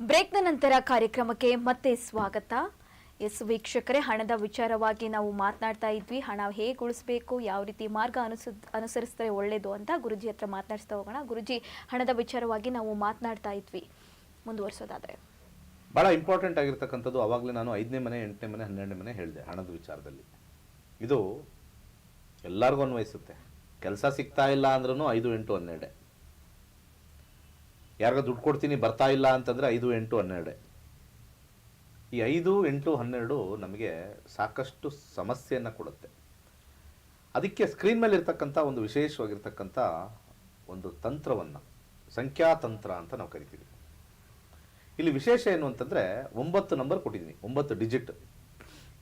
ಬ್ರೇಕ್ನ ನಂತರ ಕಾರ್ಯಕ್ರಮಕ್ಕೆ ಮತ್ತೆ ಸ್ವಾಗತ. ಎಸ್ ವೀಕ್ಷಕರೇ, ಹಣದ ವಿಚಾರವಾಗಿ ನಾವು ಮಾತನಾಡ್ತಾ ಇದ್ವಿ. ಹಣ ಹೇಗೆ ಉಳಿಸ್ಬೇಕು, ಯಾವ ರೀತಿ ಮಾರ್ಗ ಅನುಸ, ಅನುಸರಿಸಿದ್ರೆ ಒಳ್ಳೇದು ಅಂತ ಗುರುಜಿ ಹತ್ರ ಮಾತನಾಡಿಸ್ತಾ ಹೋಗೋಣ. ಗುರುಜಿ, ಹಣದ ವಿಚಾರವಾಗಿ ನಾವು ಮಾತನಾಡ್ತಾ ಇದ್ವಿ. ಮುಂದುವರಿಸೋದಾದ್ರೆ. ಭಾಳ ಇಂಪಾರ್ಟೆಂಟ್ ಆಗಿರ್ತಕ್ಕಂಥದ್ದು ಅವಾಗಲೇ ನಾನು ಐದನೇ ಮನೆ, ಎಂಟನೇ ಮನೆ, ಹನ್ನೆರಡನೇ ಮನೆ ಹೇಳಿದೆ ಹಣದ ವಿಚಾರದಲ್ಲಿ. ಇದು ಎಲ್ಲರಿಗೂ ಅನ್ವಯಿಸುತ್ತೆ. ಕೆಲಸ ಸಿಗ್ತಾ ಇಲ್ಲ ಅಂದ್ರೂ ಐದು ಎಂಟು ಹನ್ನೆರಡೆ. ಯಾರಿಗ ದುಡ್ಡು ಕೊಡ್ತೀನಿ, ಬರ್ತಾ ಇಲ್ಲ ಅಂತಂದರೆ ಐದು ಎಂಟು ಹನ್ನೆರಡೇ. ಈ ಐದು ಎಂಟು ಹನ್ನೆರಡು ನಮಗೆ ಸಾಕಷ್ಟು ಸಮಸ್ಯೆಯನ್ನು ಕೊಡುತ್ತೆ. ಅದಕ್ಕೆ ಸ್ಕ್ರೀನ್ ಮೇಲೆ ಇರ್ತಕ್ಕಂಥ ಒಂದು ವಿಶೇಷವಾಗಿರ್ತಕ್ಕಂಥ ಒಂದು ತಂತ್ರವನ್ನು, ಸಂಖ್ಯಾತಂತ್ರ ಅಂತ ನಾವು ಕರಿತೀವಿ. ಇಲ್ಲಿ ವಿಶೇಷ ಏನು ಅಂತಂದರೆ ಒಂಬತ್ತು ನಂಬರ್ ಕೊಟ್ಟಿದ್ದೀನಿ, ಒಂಬತ್ತು ಡಿಜಿಟ್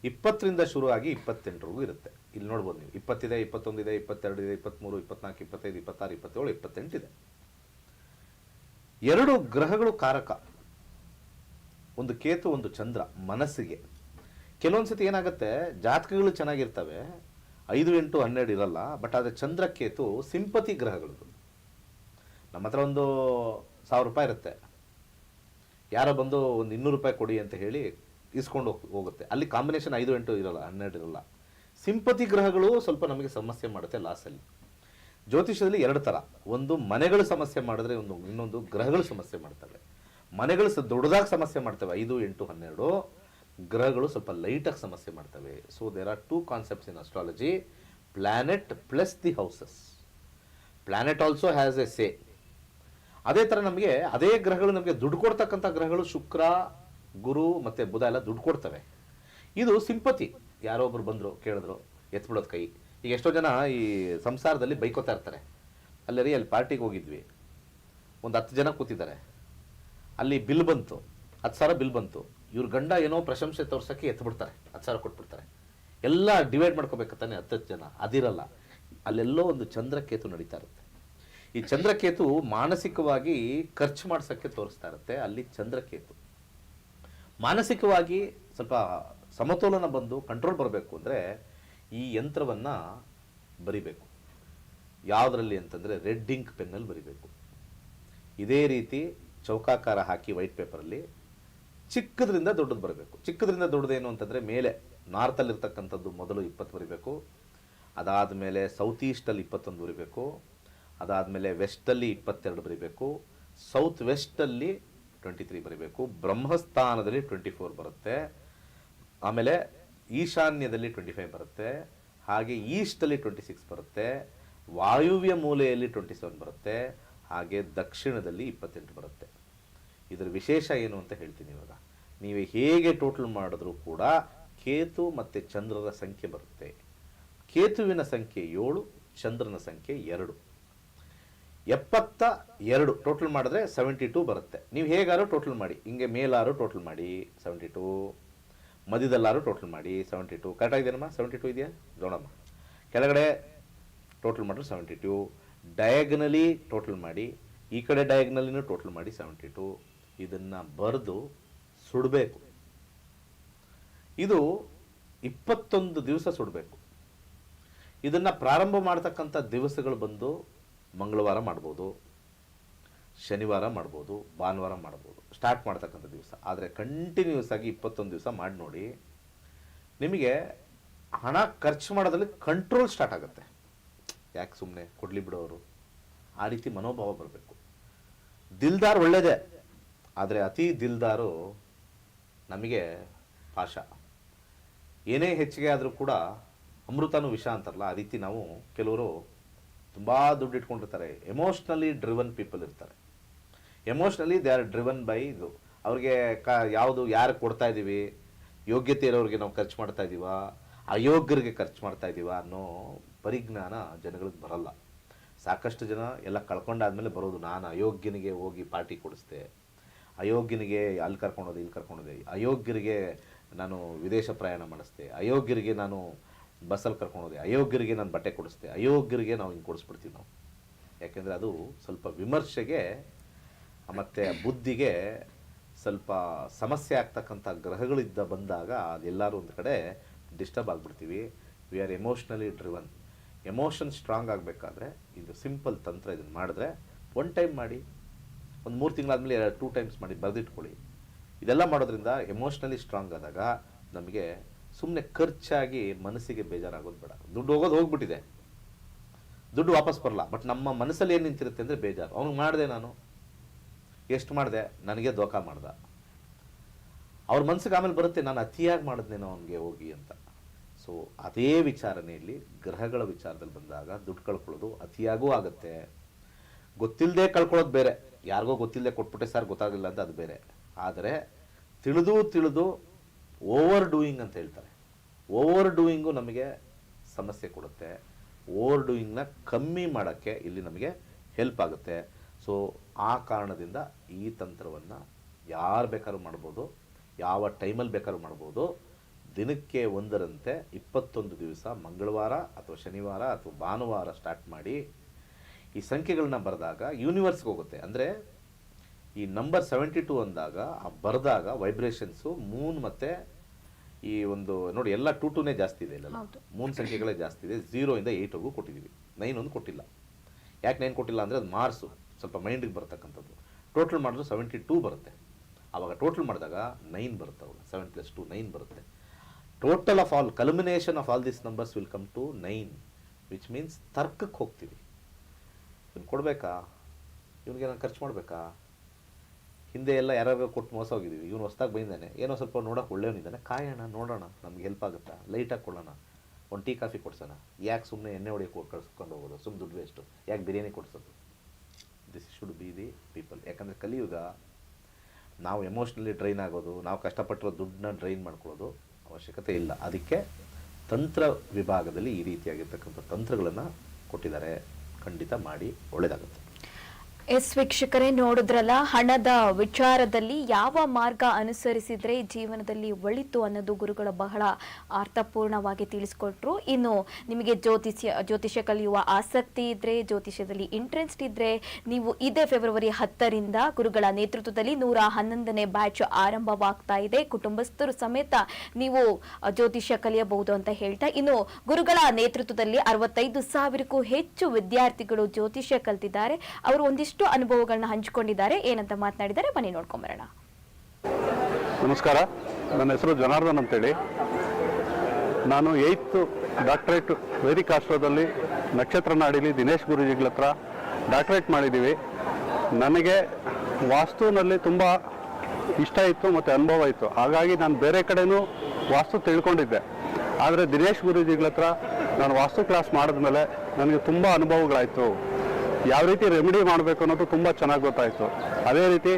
ಇಪ್ಪತ್ತರಿಂದ ಶುರುವಾಗಿ ಇಪ್ಪತ್ತೆಂಟರಿಗೂ ಇರುತ್ತೆ. ಇಲ್ಲಿ ನೋಡ್ಬೋದು ನೀವು, ಇಪ್ಪತ್ತಿದೆ, ಇಪ್ಪತ್ತೊಂದಿದೆ, ಇಪ್ಪತ್ತೆರಡು ಇದೆ, ಇಪ್ಪತ್ತ್ಮೂರು ಇಪ್ಪತ್ನಾಲ್ಕು ಇಪ್ಪತ್ತೈದು, ಇಪ್ಪತ್ತಾರು, ಇಪ್ಪತ್ತೇಳು ಇಪ್ಪತ್ತೆಂಟಿದೆ ಎರಡು ಗ್ರಹಗಳು ಕಾರಕ. ಒಂದು ಕೇತು, ಒಂದು ಚಂದ್ರ, ಮನಸ್ಸಿಗೆ. ಕೆಲವೊಂದು ಸತಿ ಏನಾಗುತ್ತೆ, ಜಾತಕಗಳು ಚೆನ್ನಾಗಿರ್ತವೆ, ಐದು ಎಂಟು ಹನ್ನೆರಡು ಇರಲ್ಲ, ಬಟ್ ಆದರೆ ಚಂದ್ರ, ಕೇತು, ಸಿಂಪತಿ ಗ್ರಹಗಳು ನಮ್ಮ ಹತ್ರ ಒಂದು ಸಾವಿರ ರೂಪಾಯಿ ಇರುತ್ತೆ. ಯಾರೋ ಬಂದು ಒಂದು ಇನ್ನೂರು ರೂಪಾಯಿ ಕೊಡಿ ಅಂತ ಹೇಳಿ ಇಸ್ಕೊಂಡು ಹೋಗ್- ಹೋಗುತ್ತೆ. ಅಲ್ಲಿ ಕಾಂಬಿನೇಷನ್ ಐದು, ಎಂಟು ಇರಲ್ಲ, ಹನ್ನೆರಡು ಇರಲ್ಲ. ಸಿಂಪತಿ ಗ್ರಹಗಳು ಸ್ವಲ್ಪ ನಮಗೆ ಸಮಸ್ಯೆ ಮಾಡುತ್ತೆ ಲಾಸಲ್ಲಿ ಜ್ಯೋತಿಷದಲ್ಲಿ ಎರಡು ಥರ ಒಂದು ಮನೆಗಳು ಸಮಸ್ಯೆ ಮಾಡಿದ್ರೆ ಒಂದು, ಇನ್ನೊಂದು ಗ್ರಹಗಳು ಸಮಸ್ಯೆ ಮಾಡ್ತವೆ. ಮನೆಗಳು ದೊಡ್ಡದಾಗಿ ಸಮಸ್ಯೆ ಮಾಡ್ತವೆ. ಐದು, ಎಂಟು, ಹನ್ನೆರಡು. ಗ್ರಹಗಳು ಸ್ವಲ್ಪ ಲೈಟಾಗಿ ಸಮಸ್ಯೆ ಮಾಡ್ತವೆ. So there are two concepts in astrology planet plus the houses planet also has a say ಅದೇ ಥರ ನಮಗೆ ಅದೇ ಗ್ರಹಗಳು ನಮಗೆ ದುಡ್ಡು ಕೊಡ್ತಕ್ಕಂಥ ಗ್ರಹಗಳು ಶುಕ್ರ, ಗುರು ಮತ್ತು ಬುಧ ಎಲ್ಲ ದುಡ್ಡು ಕೊಡ್ತವೆ. ಇದು ಸಿಂಪತಿ. ಯಾರೋ ಒಬ್ರು ಬಂದರು, ಕೇಳಿದ್ರು, ಎತ್ಬಿಡೋದು ಕೈ. ಈಗ ಎಷ್ಟೋ ಜನ ಈ ಸಂಸಾರದಲ್ಲಿ ಬೈಕೋತಾ ಇರ್ತಾರೆ. ಅಲ್ಲೇ ರೀ ಅಲ್ಲಿ ಪಾರ್ಟಿಗೆ ಹೋಗಿದ್ವಿ. ಒಂದು ಹತ್ತು ಜನ ಕೂತಿದ್ದಾರೆ. ಅಲ್ಲಿ ಬಿಲ್ ಬಂತು. ಹತ್ತು ಸಾವಿರ ಬಿಲ್ ಬಂತು. ಇವ್ರ ಗಂಡ ಏನೋ ಪ್ರಶಂಸೆ ತೋರ್ಸೋಕ್ಕೆ ಎತ್ಬಿಡ್ತಾರೆ. ಹತ್ತು ಸಾವಿರ ಕೊಟ್ಬಿಡ್ತಾರೆ. ಎಲ್ಲ ಡಿವೈಡ್ ಮಾಡ್ಕೋಬೇಕು ತಾನೆ ಹತ್ತು ಜನ. ಅದಿರಲ್ಲ. ಅಲ್ಲೆಲ್ಲೋ ಒಂದು ಚಂದ್ರಕೇತು ನಡೀತಾ ಇರುತ್ತೆ. ಈ ಚಂದ್ರಕೇತು ಮಾನಸಿಕವಾಗಿ ಖರ್ಚು ಮಾಡ್ಸೋಕ್ಕೆ ತೋರಿಸ್ತಾ ಇರುತ್ತೆ. ಅಲ್ಲಿ ಚಂದ್ರಕೇತು. ಮಾನಸಿಕವಾಗಿ ಸ್ವಲ್ಪ ಸಮತೋಲನ ಬಂದು ಕಂಟ್ರೋಲ್ ಬರಬೇಕು ಅಂದರೆ ಈ ಯಂತ್ರವನ್ನು ಬರಿಬೇಕು. ಯಾವುದರಲ್ಲಿ ಅಂತಂದರೆ ರೆಡ್ ಇಂಕ್ ಪೆನ್ನಲ್ಲಿ ಬರಿಬೇಕು. ಇದೇ ರೀತಿ ಚೌಕಾಕಾರ ಹಾಕಿ ವೈಟ್ ಪೇಪರಲ್ಲಿ ಚಿಕ್ಕದ್ರಿಂದ ದೊಡ್ಡದು ಬರಬೇಕು. ಚಿಕ್ಕದ್ರಿಂದ ದೊಡ್ಡದೇನು ಅಂತಂದರೆ ಮೇಲೆ ನಾರ್ತಲ್ಲಿರ್ತಕ್ಕಂಥದ್ದು ಮೊದಲು ಇಪ್ಪತ್ತು ಬರಿಬೇಕು. ಅದಾದ ಮೇಲೆ ಸೌತ್ ಈಸ್ಟಲ್ಲಿ ಇಪ್ಪತ್ತೊಂದು ಬರಿಬೇಕು. ಅದಾದಮೇಲೆ ವೆಸ್ಟಲ್ಲಿ ಇಪ್ಪತ್ತೆರಡು ಬರಿಬೇಕು. ಸೌತ್ ವೆಸ್ಟಲ್ಲಿ ಟ್ವೆಂಟಿ ತ್ರೀ ಬರಿಬೇಕು. ಬ್ರಹ್ಮಸ್ಥಾನದಲ್ಲಿ ಟ್ವೆಂಟಿ ಫೋರ್ ಬರುತ್ತೆ. ಆಮೇಲೆ ಈಶಾನ್ಯದಲ್ಲಿ ಟ್ವೆಂಟಿ ಫೈವ್ ಬರುತ್ತೆ, ಹಾಗೆ ಈಸ್ಟಲ್ಲಿ ಟ್ವೆಂಟಿ ಸಿಕ್ಸ್ ಬರುತ್ತೆ, ವಾಯುವ್ಯ ಮೂಲೆಯಲ್ಲಿ ಟ್ವೆಂಟಿ ಸೆವೆನ್ ಬರುತ್ತೆ, ಹಾಗೆ ದಕ್ಷಿಣದಲ್ಲಿ ಇಪ್ಪತ್ತೆಂಟು ಬರುತ್ತೆ. ಇದರ ವಿಶೇಷ ಏನು ಅಂತ ಹೇಳ್ತೀನಿ ಇವಾಗ. ನೀವು ಹೇಗೆ ಟೋಟಲ್ ಮಾಡಿದ್ರೂ ಕೂಡ ಕೇತು ಮತ್ತು ಚಂದ್ರರ ಸಂಖ್ಯೆ ಬರುತ್ತೆ. ಕೇತುವಿನ ಸಂಖ್ಯೆ ಏಳು, ಚಂದ್ರನ ಸಂಖ್ಯೆ ಎರಡು. ಎಪ್ಪತ್ತ ಎರಡು ಟೋಟಲ್ ಮಾಡಿದ್ರೆ ಸೆವೆಂಟಿ ಟೂ ಬರುತ್ತೆ. ನೀವು ಹೇಗಾರು ಟೋಟಲ್ ಮಾಡಿ, ಹಿಂಗೆ ಮೇಲಾರು ಟೋಟಲ್ ಮಾಡಿ ಸೆವೆಂಟಿ ಟೂ ಮಧ್ಯದಲ್ಲಾರು ಟೋಟಲ್ ಮಾಡಿ ಸೆವೆಂಟಿ ಕರೆಕ್ಟ್ ಕರೆಕ್ಟಾಗಿದೆಯಮ್ಮ ಸೆವೆಂಟಿ ಟು ಇದೆಯಾ? ನೋಡಮ್ಮ. ಕೆಳಗಡೆ ಟೋಟಲ್ ಮಾಡಿದ್ರೆ ಸೆವೆಂಟಿ ಟು ಡಯಾಗ್ನಲಿ ಟೋಟಲ್ ಮಾಡಿ, ಈ ಕಡೆ ಡಯಾಗ್ನಲಿನೂ ಟೋಟಲ್ ಮಾಡಿ ಸೆವೆಂಟಿ ಟು ಇದನ್ನು ಬರೆದು ಸುಡಬೇಕು. ಇದು ಇಪ್ಪತ್ತೊಂದು ದಿವಸ ಸುಡಬೇಕು. ಇದನ್ನು ಪ್ರಾರಂಭ ಮಾಡ್ತಕ್ಕಂಥ ದಿವಸಗಳು ಬಂದು ಮಂಗಳವಾರ ಮಾಡ್ಬೋದು. ಶನಿವಾರ ಮಾಡ್ಬೋದು, ಭಾನುವಾರ ಮಾಡ್ಬೋದು. ಸ್ಟಾರ್ಟ್ ಮಾಡ್ತಕ್ಕಂಥ ದಿವಸ. ಆದರೆ ಕಂಟಿನ್ಯೂಸ್ ಆಗಿ ಇಪ್ಪತ್ತೊಂದು ದಿವಸ ಮಾಡಿ ನೋಡಿ, ನಿಮಗೆ ಹಣ ಖರ್ಚು ಮಾಡೋದ್ರಲ್ಲಿ ಕಂಟ್ರೋಲ್ ಸ್ಟಾರ್ಟ್ ಆಗುತ್ತೆ. ಯಾಕೆ ಸುಮ್ಮನೆ ಕೊಡಲಿ ಬಿಡೋರು ಆ ರೀತಿ ಮನೋಭಾವ ಬರಬೇಕು. ದಿಲ್ದಾರ್ ಒಳ್ಳೆಯದೇ ಆದರೆ ಅತಿ ದಿಲ್ದಾರು ನಮಗೆ ಪಾಶ ಏನೇ ಹೆಚ್ಚಿಗೆ ಆದರೂ ಕೂಡ ಅಮೃತನೂ ವಿಷ ಅಂತಾರಲ್ಲ, ಆ ರೀತಿ ನಾವು ಕೆಲವರು ತುಂಬ ದುಡ್ಡು ಇಟ್ಕೊಂಡಿರ್ತಾರೆ. ಎಮೋಷ್ನಲಿ ಡ್ರಿವನ್ ಪೀಪಲ್ ಇರ್ತಾರೆ. Emotionally they are driven by ಇದು. ಅವ್ರಿಗೆ ಕ, ಯಾವುದು, ಯಾರು ಕೊಡ್ತಾ ಇದ್ದೀವಿ ಯೋಗ್ಯತೆ ಇರೋರಿಗೆ ನಾವು ಖರ್ಚು ಮಾಡ್ತಾ ಇದ್ದೀವಾ ಅಯೋಗ್ಯರಿಗೆ ಖರ್ಚು ಮಾಡ್ತಾ ಇದ್ದೀವಾ ಅನ್ನೋ ಪರಿಜ್ಞಾನ ಜನಗಳಿಗೆ ಬರಲ್ಲ. ಸಾಕಷ್ಟು ಜನ ಎಲ್ಲ ಕಳ್ಕೊಂಡಾದ್ಮೇಲೆ ಬರೋದು ನಾನು ಅಯೋಗ್ಯನಿಗೆ ಹೋಗಿ ಪಾರ್ಟಿ ಕೊಡಿಸ್ದೆ. ಅಯೋಗ್ಯನಿಗೆ ಅಲ್ಲಿ ಕರ್ಕೊಂಡೋದೆ ಇಲ್ಲಿ ಕರ್ಕೊಂಡೋದೆ ಅಯೋಗ್ಯರಿಗೆ ನಾನು ವಿದೇಶ ಪ್ರಯಾಣ ಮಾಡಿಸ್ದೆ. ಅಯೋಗ್ಯರಿಗೆ ನಾನು ಬಸ್ಸಲ್ಲಿ ಕರ್ಕೊಂಡೋದೆ ಅಯೋಗ್ಯರಿಗೆ ನಾನು ಬಟ್ಟೆ ಕೊಡಿಸ್ದೆ. ಅಯೋಗ್ಯರಿಗೆ ನಾವು ಹಿಂಗೆ ಕೊಡಿಸ್ಬಿಡ್ತೀವಿ ನಾವು. ಯಾಕೆಂದರೆ ಅದು ಸ್ವಲ್ಪ ವಿಮರ್ಶೆಗೆ ಮತ್ತು ಬುದ್ಧಿಗೆ ಸ್ವಲ್ಪ ಸಮಸ್ಯೆ ಆಗ್ತಕ್ಕಂಥ ಗ್ರಹಗಳಿದ್ದ ಬಂದಾಗ ಅದೆಲ್ಲರೂ ಒಂದು ಕಡೆ disturb ಆಗಿಬಿಡ್ತೀವಿ. We are emotionally driven emotion strong ಆಗಬೇಕಾದ್ರೆ ಇದು ಸಿಂಪಲ್ ತಂತ್ರ ಇದನ್ನು ಮಾಡಿದ್ರೆ ಒನ್ ಟೈಮ್ ಮಾಡಿ, ಒಂದು ಮೂರು ತಿಂಗಳಾದ್ಮೇಲೆ ಟೂ ಟೈಮ್ಸ್ ಮಾಡಿ ಬರೆದಿಟ್ಕೊಳ್ಳಿ. ಇದೆಲ್ಲ ಮಾಡೋದ್ರಿಂದ ಎಮೋಷ್ನಲಿ ಸ್ಟ್ರಾಂಗ್ ಆದಾಗ ನಮಗೆ ಸುಮ್ಮನೆ ಖರ್ಚಾಗಿ ಮನಸ್ಸಿಗೆ ಬೇಜಾರಾಗೋದು ಬೇಡ. ದುಡ್ಡು ಹೋಗೋದು ಹೋಗ್ಬಿಟ್ಟಿದೆ. ದುಡ್ಡು ವಾಪಸ್ ಬರಲ್ಲ. ಬಟ್ ನಮ್ಮ ಮನಸ್ಸಲ್ಲಿ ಏನು ನಿಂತಿರುತ್ತೆ ಅಂದರೆ ಬೇಜಾರು. ಅವ್ನಿಗೆ ಮಾಡಿದೆ ನಾನು. ಎಷ್ಟು ಮಾಡಿದೆ, ನನಗೆ ದೋಖ ಮಾಡ್ದ. ಅವ್ರ ಮನ್ಸಿಗೆ ಆಮೇಲೆ ಬರುತ್ತೆ, ನಾನು ಅತಿಯಾಗಿ ಮಾಡಿದ್ನೇನೋ ಅವನಿಗೆ ಹೋಗಿ ಅಂತ. ಸೊ ಅದೇ ವಿಚಾರನೇ ಇಲ್ಲಿ ಗ್ರಹಗಳ ವಿಚಾರದಲ್ಲಿ ಬಂದಾಗ, ದುಡ್ಡು ಕಳ್ಕೊಳ್ಳೋದು ಅತಿಯಾಗೂ ಆಗುತ್ತೆ. ಗೊತ್ತಿಲ್ಲದೆ ಕಳ್ಕೊಳ್ಳೋದು ಬೇರೆ. ಯಾರಿಗೋ ಗೊತ್ತಿಲ್ಲದೆ ಕೊಟ್ಬಿಟ್ಟೆ ಸರ್, ಗೊತ್ತಾಗಲಿಲ್ಲ ಅಂತ ಅದು ಬೇರೆ. ಆದರೆ, ತಿಳಿದು ತಿಳಿದು ಓವರ್ ಡೂಯಿಂಗ್ ಅಂತ ಹೇಳ್ತಾರೆ. ಓವರ್ ಡೂಯಿಂಗು ನಮಗೆ ಸಮಸ್ಯೆ ಕೊಡುತ್ತೆ. ಓವರ್ ಡೂಯಿಂಗ್ನ ಕಮ್ಮಿ ಮಾಡೋಕ್ಕೆ ಇಲ್ಲಿ ನಮಗೆ ಹೆಲ್ಪ್ ಆಗುತ್ತೆ. ಸೊ ಆ ಕಾರಣದಿಂದ ಈ ತಂತ್ರವನ್ನು ಯಾರು ಬೇಕಾದ್ರೂ ಮಾಡ್ಬೋದು ಯಾವ ಟೈಮಲ್ಲಿ ಬೇಕಾದ್ರೂ ಮಾಡ್ಬೋದು ದಿನಕ್ಕೆ ಒಂದರಂತೆ ಇಪ್ಪತ್ತೊಂದು ದಿವಸ ಮಂಗಳವಾರ ಅಥವಾ ಶನಿವಾರ ಅಥವಾ ಭಾನುವಾರ ಸ್ಟಾರ್ಟ್ ಮಾಡಿ ಈ ಸಂಖ್ಯೆಗಳನ್ನ ಬರೆದಾಗ ಯೂನಿವರ್ಸ್ಗೆ ಹೋಗುತ್ತೆ. ಅಂದರೆ ಈ ನಂಬರ್ ಸೆವೆಂಟಿ ಟು ಅಂದಾಗ ಆ ಬರೆದಾಗ ವೈಬ್ರೇಷನ್ಸು ಮೂನ್ ಮತ್ತು ಈ ಒಂದು ನೋಡಿ ಎಲ್ಲ ಟು ಟೂನೇ ಜಾಸ್ತಿ ಇದೆ ಇಲ್ಲ. ಮೂನ್ ಸಂಖ್ಯೆಗಳೇ ಜಾಸ್ತಿ ಇದೆ. ಝೀರೋಯಿಂದ ಇಂದ ಏಯ್ಟ್ವರೆಗೂ ಕೊಟ್ಟಿದ್ದೀವಿ ನೈನ್ ಒಂದು ಕೊಟ್ಟಿಲ್ಲ. ಯಾಕೆ ನೈನ್ ಕೊಟ್ಟಿಲ್ಲ ಅಂದರೆ ಅದು ಮಾರ್ಸು ಸ್ವಲ್ಪ ಮೈಂಡಿಗೆ ಬರ್ತಕ್ಕಂಥದ್ದು. ಟೋಟಲ್ ಮಾಡಿದ್ರು ಸೆವೆಂಟಿ ಟೂ ಬರುತ್ತೆ. ಆವಾಗ ಟೋಟಲ್ ಮಾಡಿದಾಗ ನೈನ್ ಬರುತ್ತೆ ಅವಾಗ. ಸೆವೆನ್ ಪ್ಲಸ್ ಟು ನೈನ್ ಬರುತ್ತೆ. Total of all culmination of all this numbers will come to nine which means ತರ್ಕಕ್ಕೆ ಹೋಗ್ತೀವಿ. ಇವ್ನು ಕೊಡಬೇಕಾ? ಇವ್ನಿಗೆ ನಾನು ಖರ್ಚು ಮಾಡಬೇಕಾ? ಹಿಂದೆ ಎಲ್ಲ ಯಾರ್ಯಾರು ಕೊಟ್ಟು ಮೋಸ ಹೋಗಿದ್ದೀವಿ ಇವನು ಹೊಸ್ದಾಗಿ ಬಂದಿದ್ದಾನೆ. ಏನೋ ಸ್ವಲ್ಪ ನೋಡೋಕೆ ಒಳ್ಳೆಯವನಿದ್ದಾನೆ. ಕಾಯೋಣ, ನೋಡೋಣ. ನಮ್ಗೆ ಹೆಲ್ಪ್ ಆಗುತ್ತಾ? ಲೈಟಾಗಿ ಕೊಡೋಣ. ಒಂದು ಟೀ, ಕಾಫಿ ಕೊಡ್ಸೋಣ. ಯಾಕೆ ಸುಮ್ಮನೆ ಎಣ್ಣೆ ಹೊಡೆಯೋಕೆ ಕಳ್ಸ್ಕೊಂಡು ಹೋಗೋದು? ಸುಮ್ಮನೆ ದುಡ್ಡು ವೇಸ್ಟು ಯಾಕೆ ಬಿರಿಯಾನಿ ಕೊಡ್ಸೋದು? This should be the people ಯಾಕಂದರೆ ಕಲಿಯುಗ, ನಾವು ಎಮೋಷ್ನಲಿ ಡ್ರೈನ್ ಆಗೋದು, ನಾವು ಕಷ್ಟಪಟ್ಟಿರೋ ದುಡ್ಡನ್ನ ಡ್ರೈನ್ ಮಾಡ್ಕೊಳ್ಳೋದು ಅವಶ್ಯಕತೆ ಇಲ್ಲ. ಅದಕ್ಕೆ ತಂತ್ರ ವಿಭಾಗದಲ್ಲಿ ಈ ರೀತಿಯಾಗಿರ್ತಕ್ಕಂಥ ತಂತ್ರಗಳನ್ನು ಕೊಟ್ಟಿದ್ದಾರೆ. ಖಂಡಿತ ಮಾಡಿ ಒಳ್ಳೆಯದಾಗುತ್ತೆ ಎಸ್ ವೀಕ್ಷಕರೇ, ನೋಡಿದ್ರಲ್ಲ, ಹಣದ ವಿಚಾರದಲ್ಲಿ ಯಾವ ಮಾರ್ಗ ಅನುಸರಿಸಿದ್ರೆ ಜೀವನದಲ್ಲಿ ಒಳಿತು ಅನ್ನೋದು ಗುರುಗಳು ಬಹಳ ಅರ್ಥಪೂರ್ಣವಾಗಿ ತಿಳಿಸ್ಕೊಟ್ರು. ಇನ್ನು ನಿಮಗೆ ಜ್ಯೋತಿಷ್ಯ ಜ್ಯೋತಿಷ್ಯ ಕಲಿಯುವ ಆಸಕ್ತಿ ಇದ್ರೆ, ಜ್ಯೋತಿಷ್ಯದಲ್ಲಿ ಇಂಟ್ರೆಸ್ಟ್ ಇದ್ರೆ, ನೀವು ಇದೇ ಫೆಬ್ರವರಿ ಹತ್ತರಿಂದ ಗುರುಗಳ ನೇತೃತ್ವದಲ್ಲಿ ನೂರ ಹನ್ನೊಂದನೇ ಬ್ಯಾಚ್ ಆರಂಭವಾಗ್ತಾ ಇದೆ. ಕುಟುಂಬಸ್ಥರು ಸಮೇತ ನೀವು ಜ್ಯೋತಿಷ್ಯ ಕಲಿಯಬಹುದು ಅಂತ ಹೇಳ್ತಾ, ಇನ್ನು ಗುರುಗಳ ನೇತೃತ್ವದಲ್ಲಿ ಅರವತ್ತೈದು ಸಾವಿರಕ್ಕೂ ಹೆಚ್ಚು ವಿದ್ಯಾರ್ಥಿಗಳು ಜ್ಯೋತಿಷ್ಯ ಕಲ್ತಿದ್ದಾರೆ. ಅವರು ಒಂದಿಷ್ಟು ಅನುಭವಗಳನ್ನ ಹಂಚಿಕೊಂಡಿದ್ದಾರೆ. ಏನಂತ ಮಾತನಾಡಿದ್ದಾರೆ ಬನ್ನಿ ನೋಡ್ಕೊಂಬರೋಣ. ನಮಸ್ಕಾರ. ನನ್ನ ಹೆಸರು ಜನಾರ್ದನ್ ಅಂತೇಳಿ. ನಾನು ಏಯ್ತು ಡಾಕ್ಟರೇಟ್ ವೈದಿಕ ಆಶ್ರಮದಲ್ಲಿ ನಕ್ಷತ್ರ ನಾಡಿಲಿ ದಿನೇಶ್ ಗುರುಜಿಗಳ ಹತ್ರ ಡಾಕ್ಟ್ರೇಟ್ ಮಾಡಿದ್ದೀವಿ. ನನಗೆ ವಾಸ್ತುನಲ್ಲಿ ತುಂಬ ಇಷ್ಟ ಇತ್ತು ಮತ್ತು ಅನುಭವ ಇತ್ತು. ಹಾಗಾಗಿ ನಾನು ಬೇರೆ ಕಡೆನೂ ವಾಸ್ತು ತಿಳ್ಕೊಂಡಿದ್ದೆ. ಆದರೆ ದಿನೇಶ್ ಗುರುಜಿಗಳ ಹತ್ರ ನಾನು ವಾಸ್ತು ಕ್ಲಾಸ್ ಮಾಡಿದ್ಮೇಲೆ ನನಗೆ ತುಂಬ ಅನುಭವಗಳಾಯಿತು. ಯಾವ ರೀತಿ ರೆಮಿಡಿ ಮಾಡಬೇಕು ಅನ್ನೋದು ತುಂಬ ಚೆನ್ನಾಗಿ ಗೊತ್ತಾಯಿತು. ಅದೇ ರೀತಿ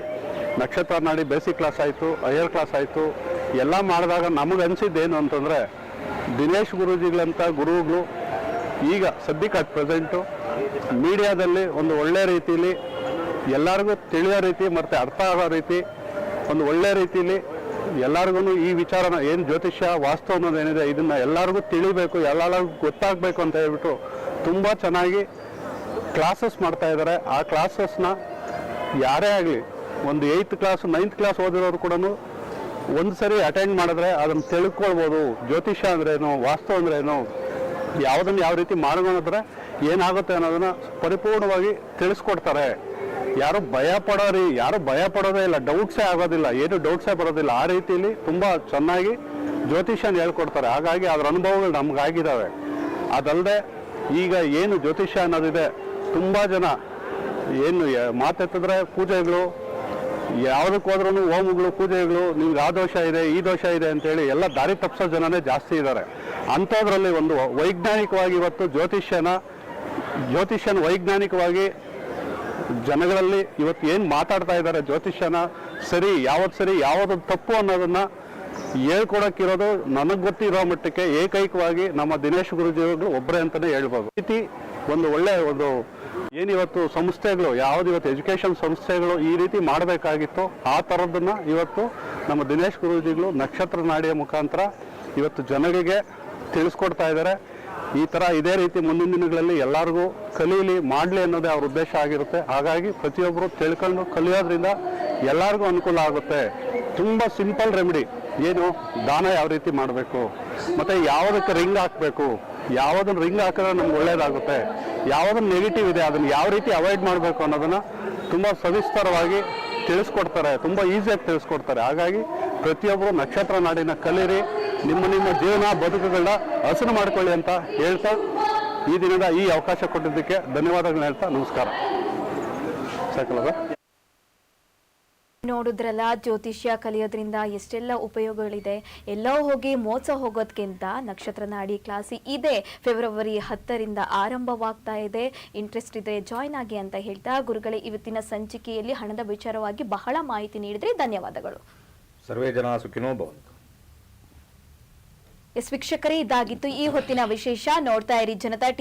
ನಕ್ಷತ್ರ ನಾಡಿ ಬೇಸಿಕ್ ಕ್ಲಾಸ್ ಆಯಿತು ಹೈಯರ್ ಕ್ಲಾಸ್ ಆಯಿತು, ಎಲ್ಲ ಮಾಡಿದಾಗ ನಮಗೆ ಅನಿಸಿದ್ದೇನು ಅಂತಂದರೆ ದಿನೇಶ್ ಗುರೂಜಿಗಳಂಥ ಗುರುಗಳು ಈಗ ಸದ್ಯಕ್ಕೆ ಅಟ್ ಪ್ರೆಸೆಂಟು ಮೀಡಿಯಾದಲ್ಲಿ ಒಂದು ಒಳ್ಳೆ ರೀತಿಯಲ್ಲಿ ಎಲ್ಲರಿಗೂ ತಿಳಿಯೋ ರೀತಿ ಮತ್ತು ಅರ್ಥ ಆಗೋ ರೀತಿ ಒಂದು ಒಳ್ಳೆ ರೀತಿಯಲ್ಲಿ ಎಲ್ಲರಿಗೂ ಈ ವಿಚಾರನ ಏನು ಜ್ಯೋತಿಷ್ಯ ವಾಸ್ತವ ಅನ್ನೋದೇನಿದೆ ಇದನ್ನು ಎಲ್ಲರಿಗೂ ತಿಳಿಬೇಕು, ಎಲ್ಲರಿಗೂ ಗೊತ್ತಾಗಬೇಕು ಅಂತ ಹೇಳ್ಬಿಟ್ಟು ತುಂಬ ಚೆನ್ನಾಗಿ ಕ್ಲಾಸಸ್ ಮಾಡ್ತಾ ಇದ್ದಾರೆ ಆ ಕ್ಲಾಸಸ್ನ ಯಾರೇ ಆಗಲಿ, ಒಂದು ಏಯ್ತ್ ಕ್ಲಾಸ್ ನೈನ್ತ್ ಕ್ಲಾಸ್ ಓದಿರೋರು ಕೂಡ ಒಂದು ಸರಿ ಅಟೆಂಡ್ ಮಾಡಿದ್ರೆ ಅದನ್ನು ತಿಳ್ಕೊಳ್ಬೋದು. ಜ್ಯೋತಿಷ್ಯ ಅಂದ್ರೇನು, ವಾಸ್ತು ಅಂದ್ರೇನು, ಯಾವುದನ್ನು ಯಾವ ರೀತಿ ಮಾಡ್ಕೊಂಡ್ರೆ ಏನಾಗುತ್ತೆ ಅನ್ನೋದನ್ನು ಪರಿಪೂರ್ಣವಾಗಿ ತಿಳಿಸ್ಕೊಡ್ತಾರೆ. ಯಾರು ಭಯ ಪಡೋರಿ, ಯಾರು ಭಯ ಪಡೋದೇ ಇಲ್ಲ ಡೌಟ್ಸೇ ಆಗೋದಿಲ್ಲ. ಏನು ಡೌಟ್ಸೇ ಬರೋದಿಲ್ಲ. ಆ ರೀತಿಯಲ್ಲಿ ತುಂಬ ಚೆನ್ನಾಗಿ ಜ್ಯೋತಿಷ್ಯನ ಹೇಳ್ಕೊಡ್ತಾರೆ. ಹಾಗಾಗಿ ಅದರ ಅನುಭವಗಳು ನಮಗಾಗಿದ್ದಾವೆ ಅದಲ್ಲದೆ ಈಗ ಏನು ಜ್ಯೋತಿಷ್ಯ ಅನ್ನೋದಿದೆ ತುಂಬ ಜನ. ಏನು ಮಾತಾಡ್ತಿದ್ರೆ ಮಾತೆತ್ತಿದ್ರೆ ಪೂಜೆಗಳು, ಯಾವುದಕ್ಕೆ ಹೋದ್ರೂ ಹೋಮಗಳು ಪೂಜೆಗಳು, ನಿಮ್ಗೆ ಆ ದೋಷ ಇದೆ, ಈ ದೋಷ ಇದೆ ಅಂತೇಳಿ ಎಲ್ಲ ದಾರಿ ತಪ್ಪಿಸೋ ಜನನೇ ಜಾಸ್ತಿ ಇದ್ದಾರೆ ಅಂಥದ್ರಲ್ಲಿ ಒಂದು ವೈಜ್ಞಾನಿಕವಾಗಿ ಇವತ್ತು ಜ್ಯೋತಿಷ್ಯನ ಜ್ಯೋತಿಷ್ಯನ ವೈಜ್ಞಾನಿಕವಾಗಿ ಜನಗಳಲ್ಲಿ ಇವತ್ತು ಏನು ಮಾತಾಡ್ತಾ ಇದ್ದಾರೆ ಜ್ಯೋತಿಷ್ಯನ, ಸರಿ, ಯಾವತ್ತು ಸರಿ, ಯಾವುದು ತಪ್ಪು ಅನ್ನೋದನ್ನ ಹೇಳ್ಕೊಡಕ್ಕಿರೋದು ನನಗೆ ಗೊತ್ತಿರೋ ಮಟ್ಟಕ್ಕೆ ಏಕೈಕವಾಗಿ ನಮ್ಮ ದಿನೇಶ್ ಗುರುಜಿಗಳು ಒಬ್ಬರೇ ಅಂತಲೇ ಹೇಳ್ಬೋದು. ರೀತಿ ಒಂದು ಒಳ್ಳೆ ಒಂದು ಏನಿವತ್ತು ಸಂಸ್ಥೆಗಳು, ಯಾವ್ದು ಇವತ್ತು ಎಜುಕೇಶನ್ ಸಂಸ್ಥೆಗಳು ಈ ರೀತಿ ಮಾಡಬೇಕಾಗಿತ್ತು ಆ ಥರದ್ದನ್ನ ಇವತ್ತು ನಮ್ಮ ದಿನೇಶ್ ಗುರೂಜಿಗಳು ನಕ್ಷತ್ರ ನಾಡಿಯ ಮುಖಾಂತರ ಇವತ್ತು ಜನರಿಗೆ ತಿಳಿಸ್ಕೊಡ್ತಾ ಇದ್ದಾರೆ. ಈ ಥರ ಇದೇ ರೀತಿ ಮುಂದಿನ ದಿನಗಳಲ್ಲಿ ಎಲ್ಲರಿಗೂ ಕಲೀಲಿ ಮಾಡಲಿ ಅನ್ನೋದೇ ಅವ್ರ ಉದ್ದೇಶ ಆಗಿರುತ್ತೆ. ಹಾಗಾಗಿ ಪ್ರತಿಯೊಬ್ಬರು ತಿಳ್ಕೊಂಡು ಕಲಿಯೋದ್ರಿಂದ ಎಲ್ಲರಿಗೂ ಅನುಕೂಲ ಆಗುತ್ತೆ. ತುಂಬ ಸಿಂಪಲ್ ರೆಮಿಡಿ. ಏನು ದಾನ ಯಾವ ರೀತಿ ಮಾಡಬೇಕು? ಮತ್ತು ಯಾವುದಕ್ಕೆ ರಿಂಗ್ ಹಾಕಬೇಕು? ಯಾವುದನ್ನು ರಿಂಗ್ ಹಾಕಿದ್ರೆ ನಮ್ಗೆ ಒಳ್ಳೇದಾಗುತ್ತೆ. ಯಾವುದನ್ನು ನೆಗೆಟಿವ್ ಇದೆ, ಅದನ್ನು ಯಾವ ರೀತಿ ಅವಾಯ್ಡ್ ಮಾಡಬೇಕು ಅನ್ನೋದನ್ನು ತುಂಬ ಸವಿಸ್ತಾರವಾಗಿ ತಿಳಿಸ್ಕೊಡ್ತಾರೆ, ತುಂಬ ಈಸಿಯಾಗಿ ತಿಳಿಸ್ಕೊಡ್ತಾರೆ. ಹಾಗಾಗಿ ಪ್ರತಿಯೊಬ್ಬರು ನಕ್ಷತ್ರ ನಾಡಿನ ಕಲೀರಿ, ನಿಮ್ಮ ನಿಮ್ಮ ಜೀವನ ಬದುಕುಗಳನ್ನ ಹಸನು ಮಾಡ್ಕೊಳ್ಳಿ ಅಂತ ಹೇಳ್ತಾ ಈ ದಿನದ ಈ ಅವಕಾಶ ಕೊಟ್ಟಿದ್ದಕ್ಕೆ ಧನ್ಯವಾದಗಳು ಹೇಳ್ತಾ ನಮಸ್ಕಾರ. ಸಾಕಲ್ಲ ನೋಡಿದ್ರಲ್ಲ ಜ್ಯೋತಿಷ್ಯ ಕಲಿಯೋದ್ರಿಂದ ಎಷ್ಟೆಲ್ಲ ಉಪಯೋಗಗಳಿದೆ. ಎಲ್ಲೋ ಹೋಗಿ ಮೋಸ ಹೋಗೋದ್ಕಿಂತ ನಕ್ಷತ್ರ ನಾಡಿ ಕ್ಲಾಸಿ ಇದೆ. ಫೆಬ್ರವರಿ ಹತ್ತರಿಂದ ಆರಂಭವಾಗ್ತಾ ಇದೆ. ಇಂಟ್ರೆಸ್ಟ್ ಇದೆ ಜಾಯ್ನ್ ಆಗಿ ಅಂತ ಹೇಳ್ತಾ ಗುರುಗಳೇ ಇವತ್ತಿನ ಸಂಚಿಕೆಯಲ್ಲಿ ಹಣದ ವಿಚಾರವಾಗಿ ಬಹಳ ಮಾಹಿತಿ ನೀಡಿದ್ರೆ. ಧನ್ಯವಾದಗಳು. ಸರ್ವೇ ಜನ ಸುಖಿನೋ ಭವಂತು. ಎಸ್ ವೀಕ್ಷಕರೇ ಇದಾಗಿತ್ತು ಈ ಹೊತ್ತಿನ ವಿಶೇಷ. ನೋಡ್ತಾ ಇರಿ ಜನತಾ ಟಿ